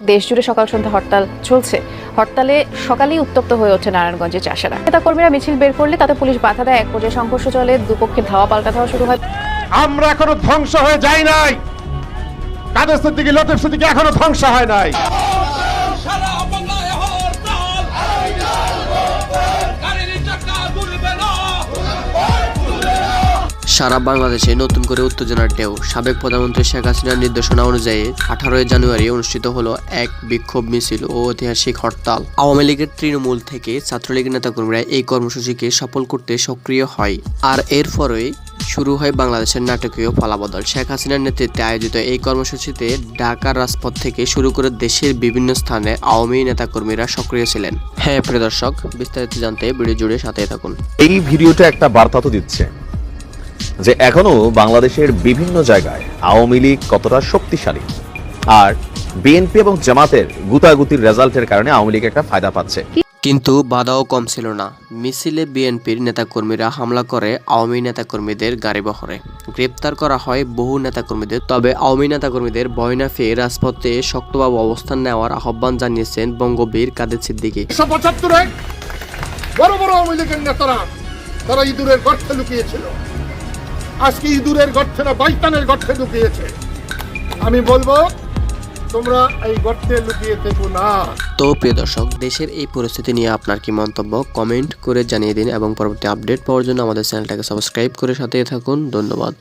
দেশ জুড়ে সকাল সন্ধ্যা হরতাল চলছে। হরতালে সকালেই উত্তপ্ত হয়ে ওঠে নারায়ণগঞ্জের চাষারা। নেতা কর্মীরা মিছিল বের করলে তাতে পুলিশ বাধা দেয়। এক পর্যায়ে সংঘর্ষ চলে দুপক্ষে ধাওয়া পাল্টা ধাওয়া শুরু হয়। আমরা এখনও ধ্বংস হয়ে যাই নাই। কাদের সিদ্দিকি লতিফ সিদ্দিকি এখনও ধ্বংস হয় নাই? সারা বাংলাদেশে নতুন করে উত্তেজনার ঢেউ। সাবেক প্রধানমন্ত্রী শেখ হাসিনার নির্দেশনা অনুযায়ী আঠারোই জানুয়ারি অনুষ্ঠিত হলো এক বিক্ষোভ মিছিল ও ঐতিহাসিক হরতাল। আওয়ামী লীগের তৃণমূল থেকে ছাত্রলীগের নেতাকর্মীরা এই কর্মসূচিকে সফল করতে সক্রিয় হয়। আর এর পরেই শুরু হয় বাংলাদেশের নাটকীয় ফলাবদল। শেখ হাসিনার নেতৃত্বে আয়োজিত এই কর্মসূচিতে ঢাকার রাজপথ থেকে শুরু করে দেশের বিভিন্ন স্থানে আওয়ামী নেতাকর্মীরা সক্রিয় ছিলেন। হ্যাঁ প্রিয় দর্শক, বিস্তারিত জানতে ভিডিও জুড়ে সাথে থাকুন। এই ভিডিওটা একটা বার্তা তো দিচ্ছে। যে এখনও বাংলাদেশের বিভিন্ন জায়গায় আওয়ামী লীগ কতটা শক্তিশালী। আর বিএনপি এবং জামাতের গুতাগুতির রেজাল্টের কারণে আওয়ামী লীগ একটা ফায়দা পাচ্ছে। কিন্তু বাধাও কম ছিল না। মিছিলে বিএনপির নেতাকর্মীরা হামলা করে আওয়ামী নেতাকর্মীদের গাড়ি বহরে। গ্রেপ্তার করা হয় বহু নেতাকর্মীদের তবে আওয়ামী নেতাকর্মীদের ভয় না পেয়ে রাজপথে শক্তভাবে অবস্থান নেওয়ার আহ্বান জানিয়েছেন বঙ্গবীর কাদের সিদ্দিকী। বড় বড় আওয়ামী লীগের নেতারা তারা ইঁদুরের গর্তে লুকিয়েছিল। আজকে ইঁদুরের গর্তে না বাইতানের গর্তে ঢুকিয়েছে আমি বলব, তোমরা এই না। তো প্রিয় দর্শক, দেশের এই পরিস্থিতি নিয়ে আপনার কি মন্তব্য? কমেন্ট করে জানিয়ে দিন এবং পরবর্তী আপডেট পাওয়ার জন্য আমাদের চ্যানেলটাকে সাবস্ক্রাইব করে সাথে থাকুন। ধন্যবাদ।